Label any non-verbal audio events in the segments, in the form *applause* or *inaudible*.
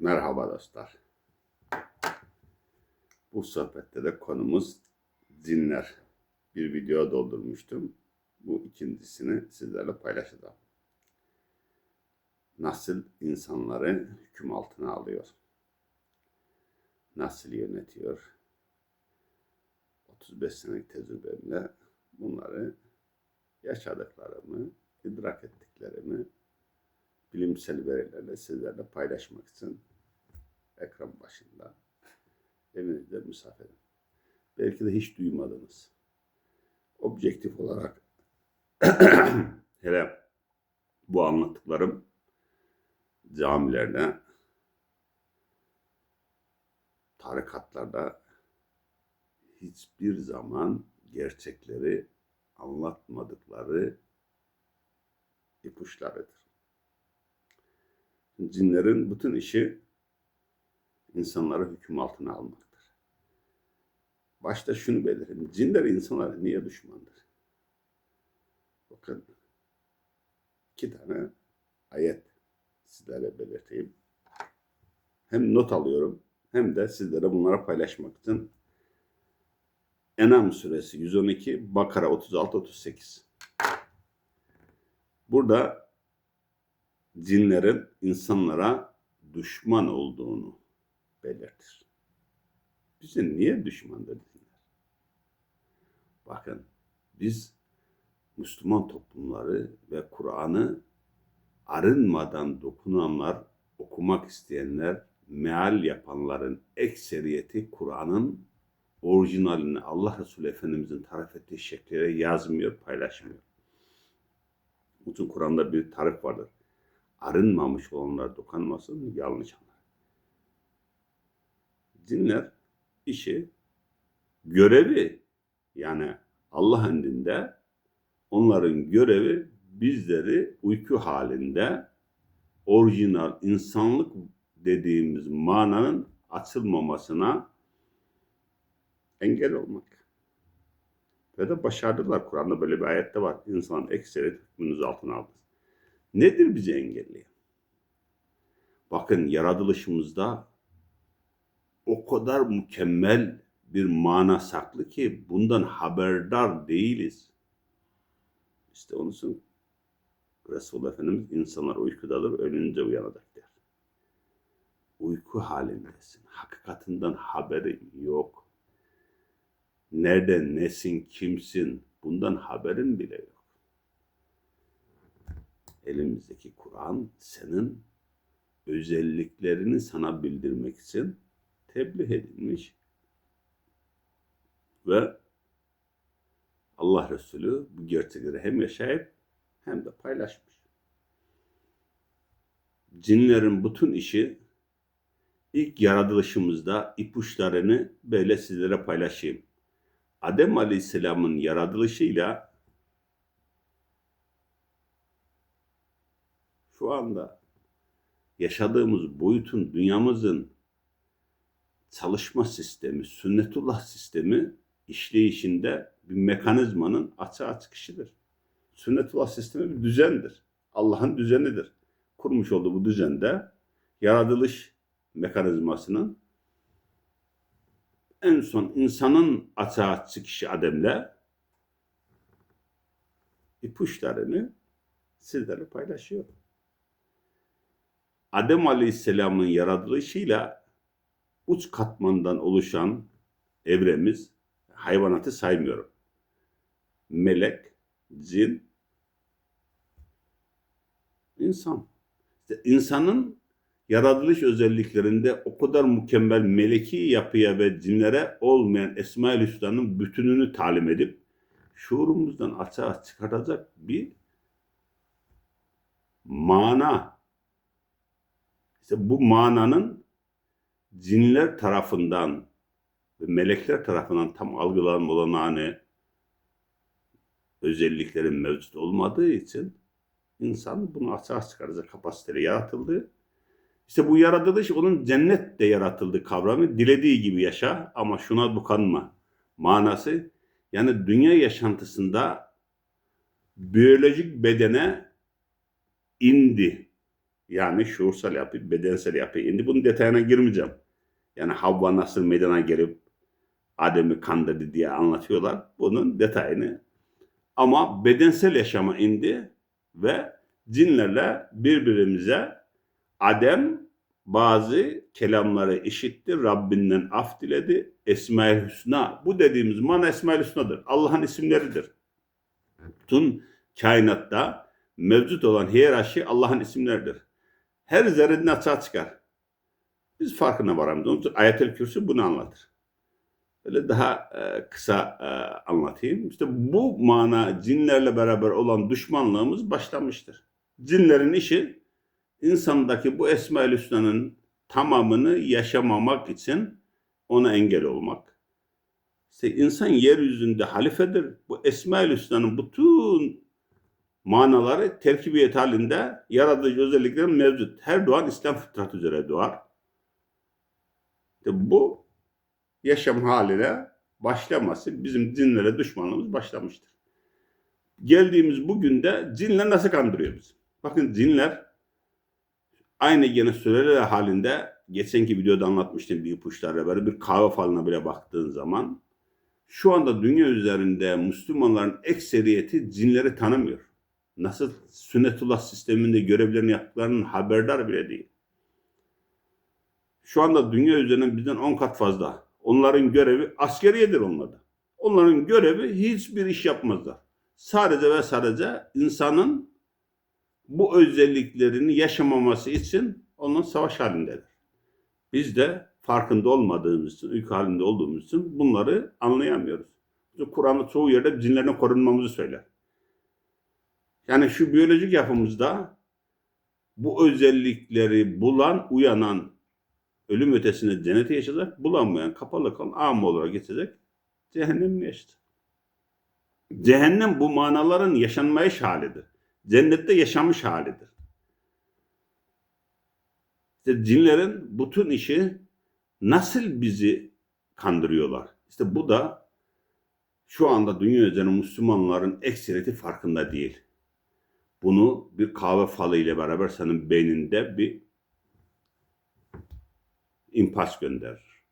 Merhaba dostlar. Bu sohbette de konumuz cinler. Bir video doldurmuştum. Bu ikincisini sizlerle paylaşacağım. Nasıl insanları hüküm altına alıyor? Nasıl yönetiyor? 35 senelik tecrübemle bunları yaşadıklarımı, idrak ettiklerimi bilimsel verilerle sizlerle paylaşmak için ekran başında evinizde misafirim. Belki de hiç duymadınız. Objektif olarak *clears throat* hele bu anlattıklarım camilerde, tarikatlarda hiçbir zaman gerçekleri anlatmadıkları ipuçlarıdır. Cinlerin bütün işi insanları hüküm altına almaktır. Başta şunu belirteyim. Cinler insanlara niye düşmandır? Bakın iki tane ayet sizlere belirteyim. Hem not alıyorum hem de sizlere bunları paylaşmak için Enam suresi 112, Bakara 36-38. Burada cinlerin insanlara düşman olduğunu belirtir. Bize niye düşmandır dinler? Bakın biz Müslüman toplumları ve Kur'an'ı arınmadan dokunanlar, okumak isteyenler, meal yapanların ekseriyeti Kur'an'ın orijinalini Allah Resulü Efendimizin tarif ettiği şekliyle yazmıyor, paylaşmıyor. İçin Kur'an'da bir tarif vardır. Arınmamış olanlar dokunmasın, yanlış anlar. Cinler işi, görevi yani Allah indinde onların görevi bizleri uyku halinde orijinal insanlık dediğimiz mananın açılmamasına engel olmak. Ve de başardılar. Kur'an'da böyle bir ayette var. İnsan ekseriyet hükmünüz altına aldı. Nedir bizi engelleyen? Bakın yaratılışımızda o kadar mükemmel bir mana saklı ki bundan haberdar değiliz. İşte onun için Resulullah Efendimiz insanlar uykudadır, ölünce uyanacak der. Uyku halindesin. Hakikatinden haberin yok. Nereden, nesin, kimsin bundan haberin bile yok. Elimizdeki Kur'an senin özelliklerini sana bildirmek için tebliğ edilmiş ve Allah Resulü bu gerçekleri hem yaşayıp hem de paylaşmış. Cinlerin bütün işi ilk yaratılışımızda ipuçlarını böyle sizlere paylaşayım. Adem Aleyhisselam'ın yaratılışıyla şu anda yaşadığımız boyutun, dünyamızın çalışma sistemi, sünnetullah sistemi işleyişinde bir mekanizmanın açığa çıkışıdır. Sünnetullah sistemi bir düzendir. Allah'ın düzenidir. Kurmuş olduğu bu düzende yaratılış mekanizmasının en son insanın açığa çıkışı Adem'le ipuçlarını sizlerle paylaşıyor. Adem Aleyhisselam'ın yaratılışıyla uç katmandan oluşan evremiz hayvanatı saymıyorum. Melek, cin, insan. İşte insanın yaratılış özelliklerinde o kadar mükemmel meleki yapıya ve cinlere olmayan Esma-ül Hüsna'nın bütününü talim edip şuurumuzdan açığa çıkaracak bir mana. İşte bu mananın cinler tarafından ve melekler tarafından tam algılanma olanağını özelliklerin mevcut olmadığı için insan bunu açığa çıkaracak kapasiteli yaratıldı. İşte bu yaratılış onun cennet de yaratıldı kavramı. Dilediği gibi yaşa ama şuna dokunma manası. Yani dünya yaşantısında biyolojik bedene indi. Yani şuursal yapı, bedensel yapı. Şimdi bunun detayına girmeyeceğim. Yani Havva nasıl meydana gelip Adem'i kandırdı diye anlatıyorlar. Bunun detayını. Ama bedensel yaşama indi ve cinlerle birbirimize Adem bazı kelamları işitti. Rabbinden af diledi. Esma-i Hüsna. Bu dediğimiz mana Esma-i Hüsna'dır. Allah'ın isimleridir. Bütün kainatta mevcut olan hiyerarşi Allah'ın isimleridir. Her zerreden açığa çıkar. Biz farkına varamıyoruz. Ayet-el Kürsü bunu anlatır. Böyle daha e, kısa e, anlatayım. İşte bu mana cinlerle beraber olan düşmanlığımız başlamıştır. Cinlerin işi insandaki bu Esma-ül Hüsna'nın tamamını yaşamamak için ona engel olmak. İşte insan yeryüzünde halifedir. Bu Esma-ül Hüsna'nın bütün manaları terkibiyet halinde yaratıcı özelliklerin mevcut. Her doğan İslam fıtratı üzere doğar. İşte bu yaşam haline başlaması bizim cinlere düşmanlığımız başlamıştır. Geldiğimiz bugün de cinler nasıl kandırıyor bizi? Bakın cinler aynı gene süreler halinde geçenki videoda anlatmıştım bir ipuçlarla böyle bir kahve falına bile baktığın zaman şu anda dünya üzerinde Müslümanların ekseriyeti cinleri tanımıyor. Nasıl sünnetullah sisteminde görevlerini yaptıklarının haberdar bile değil. Şu anda dünya üzerinde bizden 10 kat fazla. Onların görevi askeriyedir onlarda. Onların görevi hiçbir iş yapmazlar. Sadece ve sadece insanın bu özelliklerini yaşamaması için onun savaş halindedir. Biz de farkında olmadığımız için, uyku halinde olduğumuz için bunları anlayamıyoruz. Kur'an'da çoğu yerde cinlerine korunmamızı söyler. Yani şu biyolojik yapımızda bu özellikleri bulan, uyanan ölüm ötesinde cenneti yaşayacak, bulanmayan, kapalı kalan am olarak geçecek, cehennemini yaşayacak. Cehennem bu manaların yaşanmayış halidir. Cennette yaşamış halidir. İşte cinlerin bütün işi nasıl bizi kandırıyorlar? İşte bu da şu anda dünya üzerinde Müslümanların ekseriyeti farkında değil. Bunu bir kahve falı ile beraber senin beyninde bir impas gönderir.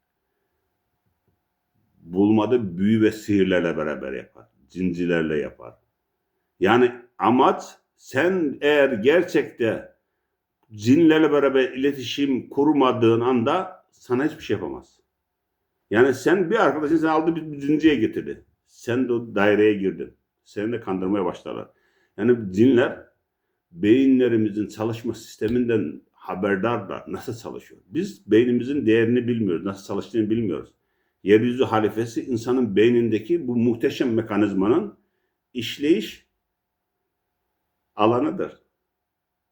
Bulmadı büyü ve sihirlerle beraber yapar. Cincilerle yapar. Yani amaç sen eğer gerçekte cinlerle beraber iletişim kurmadığın anda sana hiçbir şey yapamaz. Yani sen bir arkadaşın seni aldı bir cinciye getirdi. Sen de o daireye girdin. Seni de kandırmaya başlarlar. Yani cinler beyinlerimizin çalışma sisteminden haberdarlar. Nasıl çalışıyor? Biz beynimizin değerini bilmiyoruz. Nasıl çalıştığını bilmiyoruz. Yeryüzü halifesi insanın beynindeki bu muhteşem mekanizmanın işleyiş alanıdır.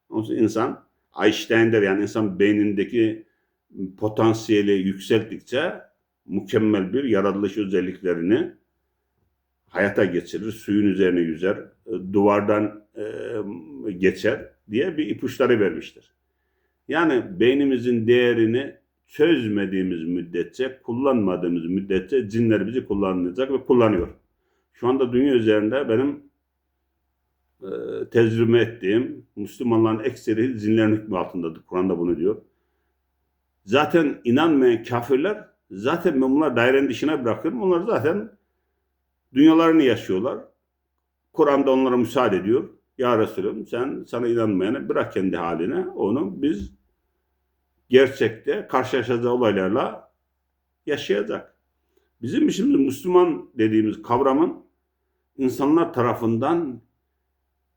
Onun için insan Einstein'der yani insan beynindeki potansiyeli yükselttikçe mükemmel bir yaratılış özelliklerini hayata geçirir, suyun üzerine yüzer, duvardan geçer diye bir ipuçları vermiştir. Yani beynimizin değerini çözmediğimiz müddetçe, kullanmadığımız müddetçe cinler bizi kullanacak ve kullanıyor. Şu anda dünya üzerinde benim e, tecrübe ettiğim Müslümanların ekseri cinlerin hükmü altındadır. Kur'an'da bunu diyor. Zaten inanmayan kafirler zaten ben bunlar dairenin dışına bırakıyorum. Onlar zaten dünyalarını yaşıyorlar. Kur'an'da onlara müsaade ediyor. Ya Resulüm sen sana inanmayanı bırak kendi haline. Onu biz gerçekte karşılaşacağı olaylarla yaşayacak. Bizim şimdi Müslüman dediğimiz kavramın insanlar tarafından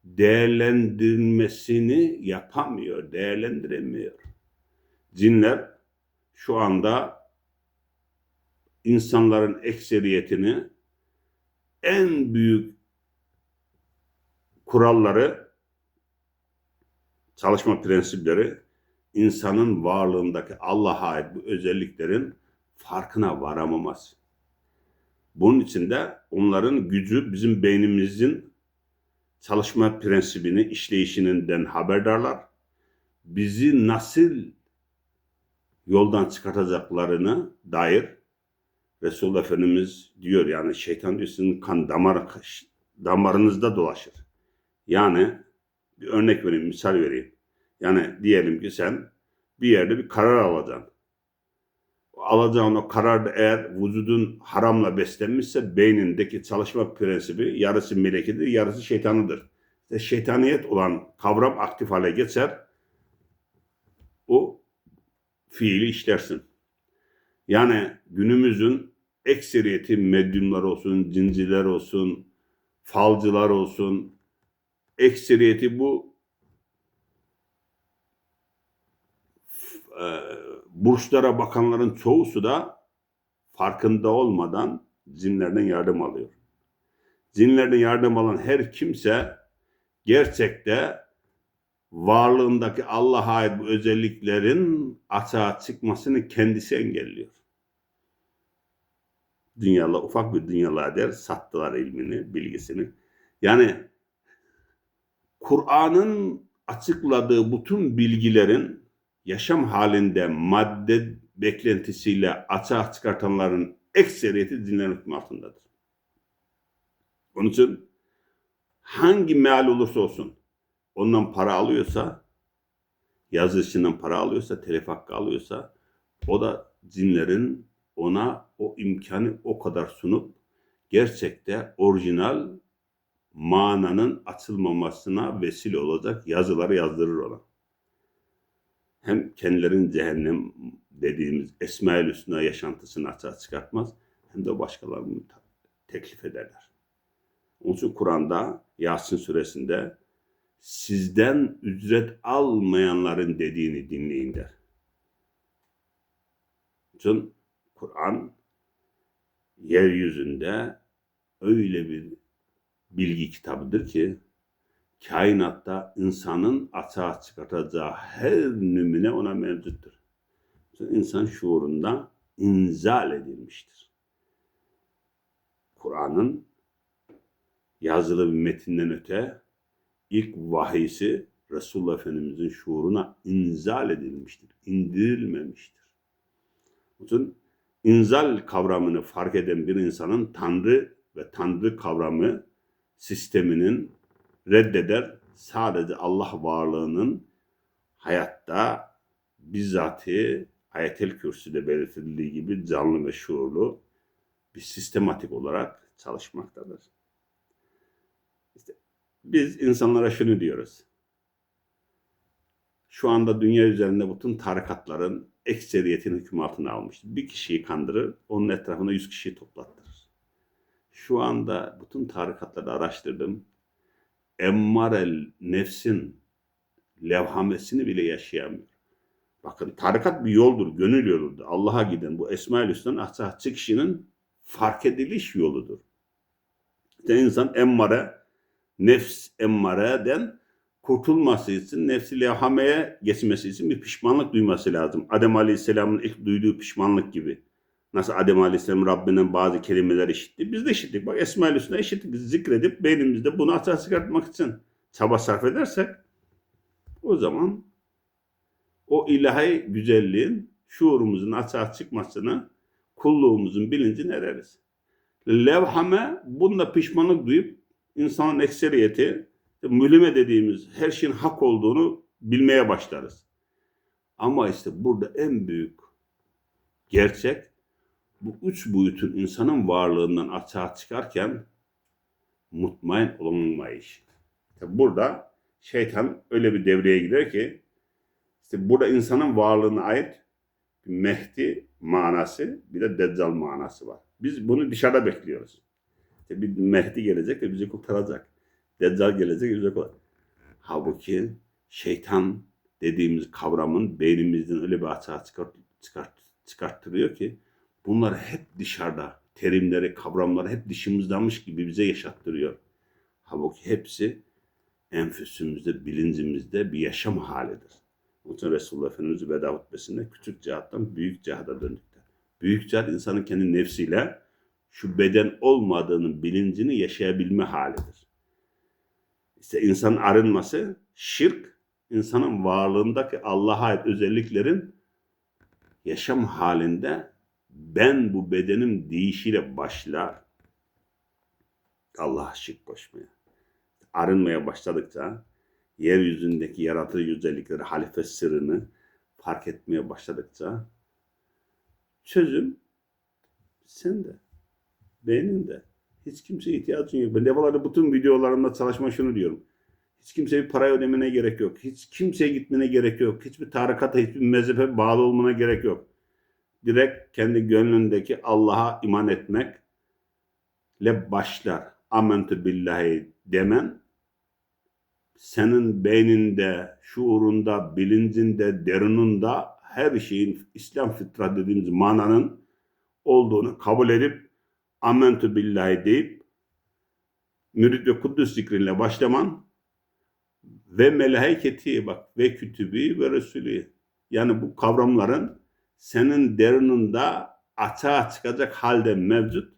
değerlendirmesini yapamıyor, değerlendiremiyor. Cinler şu anda insanların ekseriyetini en büyük kuralları, çalışma prensipleri insanın varlığındaki Allah'a ait bu özelliklerin farkına varamaması. Bunun için de onların gücü bizim beynimizin çalışma prensibini, işleyişinden haberdarlar. Bizi nasıl yoldan çıkartacaklarını dair Resulullah Efendimiz diyor yani şeytan diyor sizin kan damar, damarınızda dolaşır. Yani bir örnek vereyim, misal vereyim. Yani diyelim ki sen bir yerde bir karar alacaksın. Alacağın o karar eğer vücudun haramla beslenmişse beynindeki çalışma prensibi yarısı melekidir, yarısı şeytanıdır. İşte şeytaniyet olan kavram aktif hale geçer. O fiili işlersin. Yani günümüzün ekseriyeti medyumlar olsun, cinciler olsun, falcılar olsun, ekseriyeti bu e, burçlara bakanların çoğusu da farkında olmadan cinlerden yardım alıyor. Cinlerden yardım alan her kimse gerçekte varlığındaki Allah'a ait bu özelliklerin açığa çıkmasını kendisi engelliyor. Dünyalar, ufak bir dünyalar der, sattılar ilmini, bilgisini. Yani Kur'an'ın açıkladığı bütün bilgilerin yaşam halinde madde beklentisiyle açığa çıkartanların ekseriyeti dinlerin hükmü altındadır. Onun için hangi meal olursa olsun ondan para alıyorsa yazısından para alıyorsa, telef hakkı alıyorsa o da cinlerin ona o imkanı o kadar sunup gerçekte orijinal mananın açılmamasına vesile olacak yazıları yazdırır ona. Hem kendilerinin cehennem dediğimiz Esma-ül Hüsna yaşantısını açığa çıkartmaz hem de başkalarını teklif ederler. Onun için Kur'an'da Yasin suresinde sizden ücret almayanların dediğini dinleyin der. Için Kur'an yeryüzünde öyle bir bilgi kitabıdır ki kainatta insanın açığa çıkartacağı her nümune ona mevcuttur. İnsan şuurunda inzal edilmiştir. Kur'an'ın yazılı bir metinden öte ilk vahiysi Resulullah Efendimizin şuuruna inzal edilmiştir, indirilmemiştir. Bütün inzal kavramını fark eden bir insanın Tanrı ve Tanrı kavramı sisteminin reddeder. Sadece Allah varlığının hayatta bizzati ayetel kürsüde belirtildiği gibi canlı ve şuurlu bir sistematik olarak çalışmaktadır. İşte biz insanlara şunu diyoruz. Şu anda dünya üzerinde bütün tarikatların ekseriyetin hüküm altına almıştır. Bir kişiyi kandırır, onun etrafına yüz kişiyi toplattırır. Şu anda bütün tarikatları araştırdım. Emmarel nefsin levhamesini bile yaşayamıyor. Bakın tarikat bir yoldur, gönül yoludur. Allah'a giden bu Esma-ül Hüsna'nın açığa çıkışının fark ediliş yoludur. İşte insan emmare, nefs emmareden kurtulması için, nefsi levhameye geçmesi için bir pişmanlık duyması lazım. Adem Aleyhisselam'ın ilk duyduğu pişmanlık gibi. Nasıl Adem Aleyhisselam Rabbinden bazı kelimeler işitti. Biz de işittik. Bak Esma-ül Hüsna işittik. Zikredip beynimizde bunu açığa çıkartmak için çaba sarf edersek o zaman o ilahi güzelliğin şuurumuzun açığa çıkmasını kulluğumuzun bilincine ereriz. Levhame bunda pişmanlık duyup insanın ekseriyeti mülime dediğimiz her şeyin hak olduğunu bilmeye başlarız. Ama işte burada en büyük gerçek bu üç boyutun insanın varlığından açığa çıkarken mutmain olunmayış. İşte burada şeytan öyle bir devreye girer ki işte burada insanın varlığına ait bir Mehdi manası bir de Deccal manası var. Biz bunu dışarıda bekliyoruz. İşte bir Mehdi gelecek ve bizi kurtaracak. Deccal gelecek bizi kurtaracak. Halbuki şeytan dediğimiz kavramın beynimizden öyle bir açığa çıkart, çıkart, çıkarttırıyor ki bunlar hep dışarıda. Terimleri, kavramları hep dışımızdamış gibi bize yaşattırıyor. Halbuki hepsi enfüsümüzde, bilincimizde bir yaşam halidir. Onun için Resulullah Efendimiz veda hutbesinde küçük cihattan büyük cihada döndükler. Büyük cihat insanın kendi nefsiyle şu beden olmadığının bilincini yaşayabilme halidir. İşte insanın arınması şirk, insanın varlığındaki Allah'a ait özelliklerin yaşam halinde ben bu bedenim deyişiyle başlar. Allah'a şirk koşmaya. Arınmaya başladıkça yeryüzündeki yaratıcı güzellikleri, halife sırrını fark etmeye başladıkça çözüm sende, beyninde. Hiç kimseye ihtiyacın yok. Ben defalarca bütün videolarımda çalışma şunu diyorum. Hiç kimseye bir paraya ödemene gerek yok. Hiç kimseye gitmene gerek yok. Hiçbir tarikata, hiçbir mezhebe bağlı olmana gerek yok. Direkt kendi gönlündeki Allah'a iman etmekle başlar. Amentü billahi demen senin beyninde, şuurunda, bilincinde, derininde her şeyin İslam fıtrat dediğimiz mananın olduğunu kabul edip amentü billahi deyip mürid ve kuddüs zikrinle başlaman ve meleketi bak ve kütübü ve resulü yani bu kavramların senin derininde açığa çıkacak halde mevcut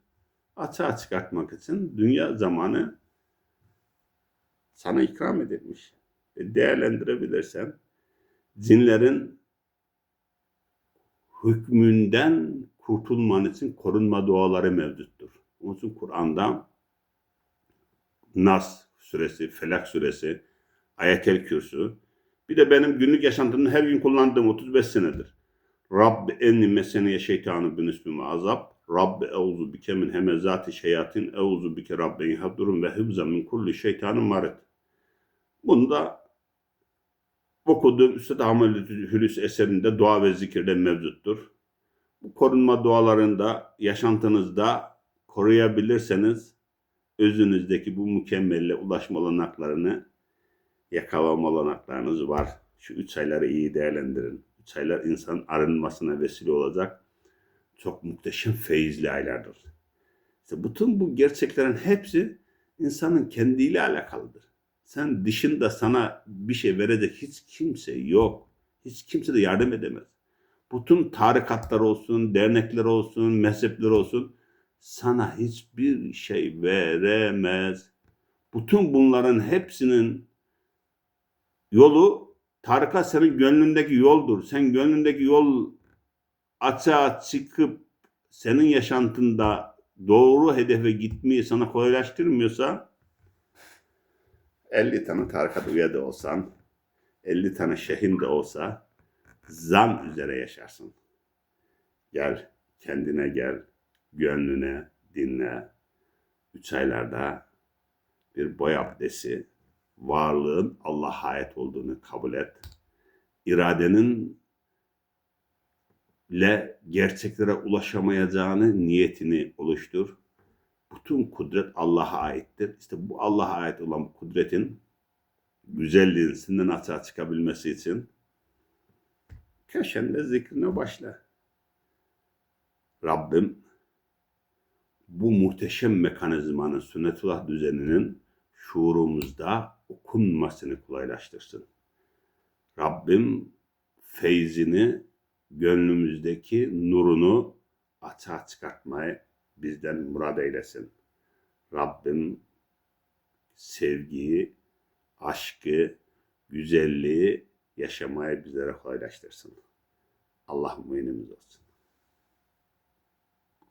açığa çıkartmak için dünya zamanı sana ikram edilmiş. E, değerlendirebilirsen cinlerin hükmünden kurtulman için korunma duaları mevcuttur. Onun için Kur'an'da Nas suresi, Felak suresi, Ayetel Kürsü, bir de benim günlük yaşantımda her gün kullandığım 35 senedir. Rabbi enni meseniye şeytanı bin ismime azap. Rabbi euzu bike min hemezati şeyatin euzu bike Rabbi yahdurun ve hibza min kulli şeytanın marit. Bunu da okuduğum Üstad Ahmet Hulusi eserinde dua ve zikirde mevcuttur. Bu korunma dualarında yaşantınızda koruyabilirseniz özünüzdeki bu mükemmelle ulaşma olanaklarını yakalama olanaklarınız var. Şu üç ayları iyi değerlendirin. Üç aylar insanın arınmasına vesile olacak çok muhteşem feyizli aylardır. İşte bütün bu gerçeklerin hepsi insanın kendiyle alakalıdır. Sen dışında sana bir şey verecek hiç kimse yok. Hiç kimse de yardım edemez. Bütün tarikatlar olsun, dernekler olsun, mezhepler olsun sana hiçbir şey veremez. Bütün bunların hepsinin yolu tarikat senin gönlündeki yoldur. Sen gönlündeki yol açığa çıkıp senin yaşantında doğru hedefe gitmeyi sana kolaylaştırmıyorsa 50 tane tarikat üye olsan 50 tane şehin de olsa zan üzere yaşarsın. Gel kendine gel, gönlüne dinle. Üç aylarda bir boy abdesti, varlığın Allah'a ait olduğunu kabul et. İradenin ile gerçeklere ulaşamayacağını niyetini oluştur. Bütün kudret Allah'a aittir. İşte bu Allah'a ait olan kudretin güzelliğin senden açığa çıkabilmesi için köşende zikrine başla. Rabbim bu muhteşem mekanizmanın sünnetullah düzeninin şuurumuzda okunmasını kolaylaştırsın. Rabbim feyzini gönlümüzdeki nurunu açığa çıkartmayı bizden murad eylesin. Rabbim sevgiyi, aşkı, güzelliği yaşamayı bizlere kolaylaştırsın. Allah muinimiz olsun.